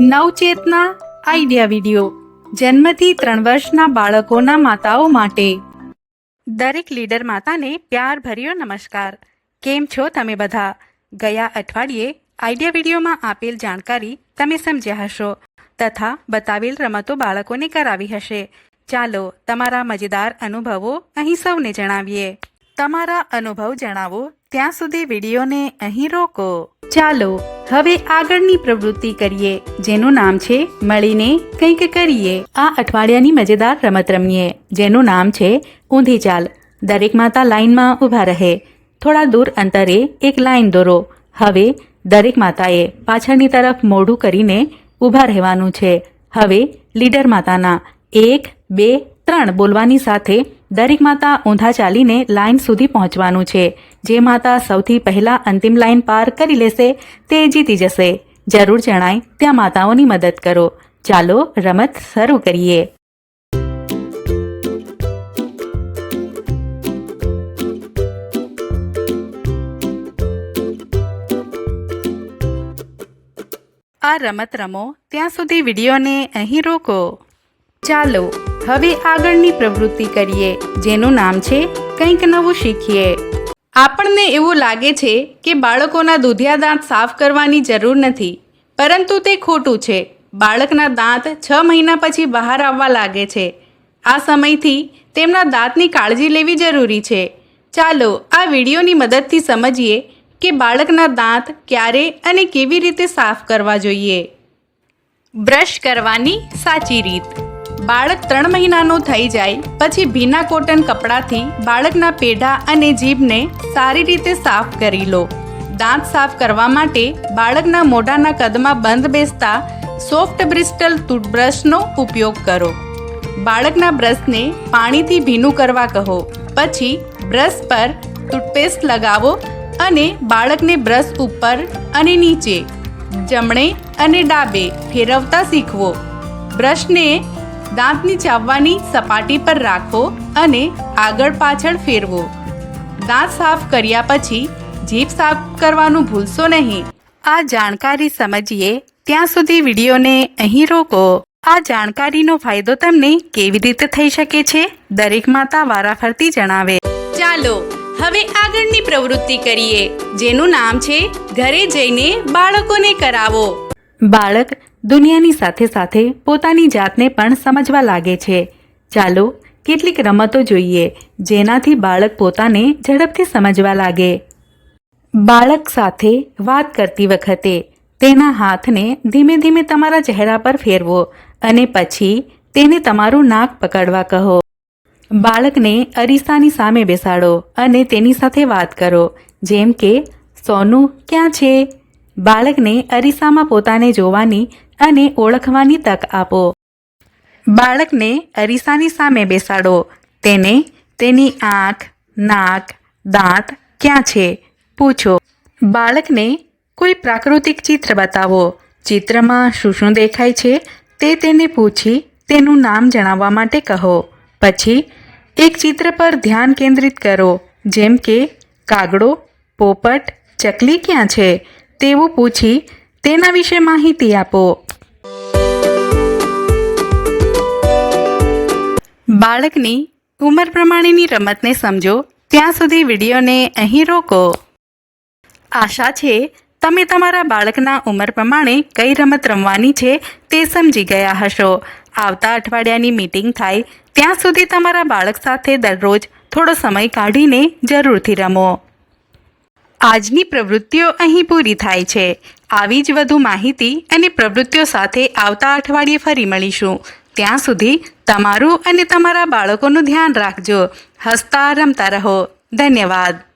નવચેતના idea video, જન્મથી ત્રણ વર્ષના બાળકોના માતાઓ માટે. દરેક લીડર માતાને પ્યાર ભર્યો નમસ્કાર. કેમ છો તમે બધા? ગયા અઠવાડિયે આઈડિયા વિડીયોમાં આપેલ જાણકારી તમે સમજ્યા હશો, તથા બતાવેલ રમતો બાળકોને કરાવી હશે. ચાલો તમારા મજેદાર અનુભવો અહીં સૌને જણાવીએ. તમારા અનુભવ જણાવો, ત્યાં સુધી વિડીયોને અહીં રોકો. ચાલો હવે આગળની પ્રવૃત્તિ કરીએ, જેનું નામ છે મળીને કંઈક કરીએ. આ અઠવાડિયાની મજેદાર રમત રમીએ, જેનું નામ છે ઊંધી ચાલ. દરેક માતા લાઇનમાં ઊભા રહે. થોડા દૂર અંતરે એક લાઈન દોરો. હવે દરેક માતાએ પાછળની તરફ મોઢું કરીને ઊભા રહેવાનું છે. હવે લીડર માતાના એક, બે, ત્રણ બોલવાની સાથે દરેક માતા ઊંધા ચાલીને લાઇન સુધી પહોંચવાનું છે. જે માતા સૌથી પહેલા અંતિમ લાઇન પાર કરી લેશે, તે જીતી જશે. જરૂર જણાય, ત્યાં માતાઓની મદદ કરો. ચાલો, રમત શરૂ કરીએ. આ રમત રમો, ત્યાં સુધી વિડીયોને અહીં રોકો. ચાલો. હવે આગળની પ્રવૃત્તિ કરીએ, જેનું નામ છે કંઈક નવું શીખીએ. આપણને એવું લાગે છે કે બાળકોના દૂધિયા દાંત સાફ કરવાની જરૂર નથી, પરંતુ તે ખોટું છે. બાળકના દાંત છ મહિના પછી બહાર આવવા લાગે છે. આ સમયથી તેમના દાંતની કાળજી લેવી જરૂરી છે. ચાલો આ વિડીયોની મદદથી સમજીએ કે બાળકના દાંત ક્યારે અને કેવી રીતે સાફ કરવા જોઈએ. બ્રશ કરવાની સાચી રીત. બાળક ત્રણ મહિનાનું થઈ જાય, પછી ભીના કોટન કપડાથી બાળકના પેઢા અને જીભને સારી રીતે સાફ કરી લો. દાંત સાફ કરવા માટે બાળકના મોઢાના કદમાં બંધ બેસતા સોફ્ટ બ્રિસ્ટલ ટૂથબ્રશનો ઉપયોગ કરો. બાળકના બ્રશને પાણીથી ભીનું કરવા કહો, પછી બ્રશ પર ટૂથપેસ્ટ લગાવો અને બાળકને બ્રશ ઉપર અને નીચે જમણે અને ડાબે ફેરવતા શીખવો. બ્રશને દાંતની ચાવવાની સપાટી પર રાખો અને આગળ પાછળ ફેરવો. દાંત સાફ કર્યા પછી જીભ સાફ કરવાનું ભૂલશો નહીં. આ જાણકારી સમજીએ ત્યાં સુધી વિડીયોને અહીં રોકો. આ જાણકારીનો ફાયદો તમને કેવી રીતે થઈ શકે છે, દરેક માતા વારાફરતી જણાવે. ચાલો, હવે આગળની પ્રવૃત્તિ કરીએ, જેનું નામ છે, ઘરે જઈને બાળકોને કરાવો. બાળક દુનિયાની સાથે સાથે પોતાની જાતને પણ સમજવા લાગે છે. ચાલો કેટલીક રમતો જોઈએ, જેનાથી બાળક પોતાને ઝડપથી સમજવા લાગે. બાળક સાથે વાત કરતી વખતે તેના હાથને ધીમે ધીમે તમારા ચહેરા પર ફેરવો અને પછી તેને તમારું નાક પકડવા કહો. બાળકને અરીસાની સામે બેસાડો અને તેની સાથે વાત કરો, જેમ કે, સોનું, ક્યાં છે? બાળકને અરીસામાં પોતાને જોવાની અને ઓળખવાની તક આપો. બાળકને અરીસાની સામે બેસાડો. તેને તેની આંખ, નાક, દાંત ક્યાં છે પૂછો. બાળકને કોઈ પ્રાકૃતિક ચિત્ર બતાવો. ચિત્રમાં શું શું દેખાય છે તે તેને પૂછી તેનું નામ જણાવવા માટે કહો. પછી એક ચિત્ર પર ધ્યાન કેન્દ્રિત કરો. જેમ કે, કાગડો, પોપટ, ચકલી ક્યાં છે? તેવું પૂછી તેના વિશે માહિતી આપો. બાળકની ઉંમર પ્રમાણેની રમતને સમજો, ત્યાં સુધી વિડીયોને અહીં રોકો. આશા છે, તમે તમારા બાળકના ઉંમર પ્રમાણે કઈ રમત રમવાની છે તે સમજી ગયા હશો. આવતા અઠવાડિયાની મીટિંગ થાય, ત્યાં સુધી તમારા બાળક સાથે દરરોજ થોડો સમય કાઢીને જરૂરથી રમો. આજની પ્રવૃત્તિઓ અહીં પૂરી થાય છે. આવી જ વધુ માહિતી અને પ્રવૃત્તિઓ સાથે આવતા અઠવાડિયે ફરી મળીશું. ત્યાં સુધી તમારું અને તમારા બાળકોનું ધ્યાન રાખજો. હસતા રમતા રહો. ધન્યવાદ.